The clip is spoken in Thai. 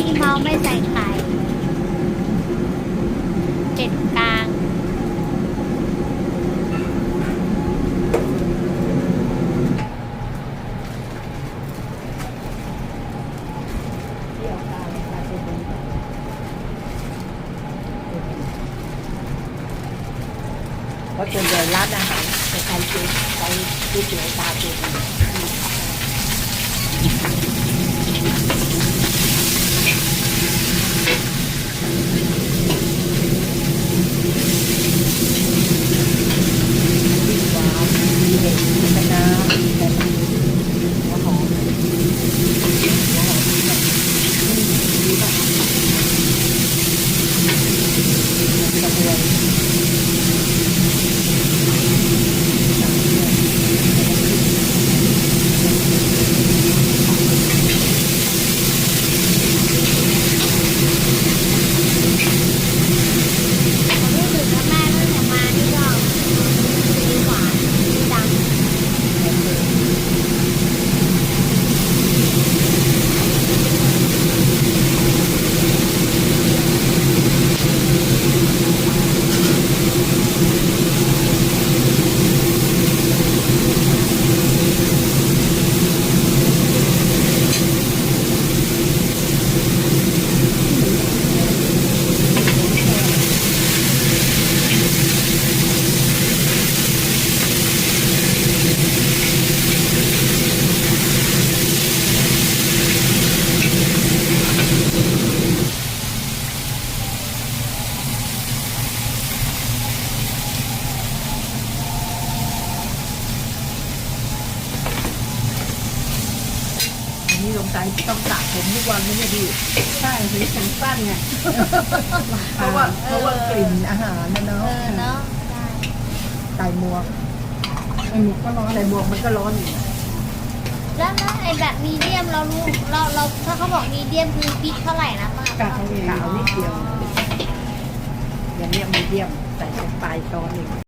พี่เมาไม่ใส่ไข่เป็ดกลางเพราะส่วนใหญ่ร้านอาหารจะใช้เจ๊ใช้ก๋วยเตี๋ยวตาเจ๊มีหวานมีเห็ดมีคะน้าแต่มันหัวหอมหัวหอมดีแบบดีแบบกระเทียม ผมรู้สึกว่าแม่ตั้งแต่มานี่ก็มีหวานมีดัง อันนี้ล งใจต้องสระผมทุกวันไม่ใช่ดีใช่สีผมสั้นไงเพราะว่าเพราะว่ากลิ่นอาหารนะเนาะอเนาะได้ใส่หมวกไอหมูก็ร้อนใส่หมวกมันก็ร้อนอยู่แล้วแล้วไอ้แบบมีเดียมเรารู้เราเราถ้าเขาบอกมีเดียมคือพริกเท่าไหร่นะป้ากะเอาเองกาวนิดเดียวอย่างเนี้ยมีเดียมใส่ลงไปตอนหนึ่ง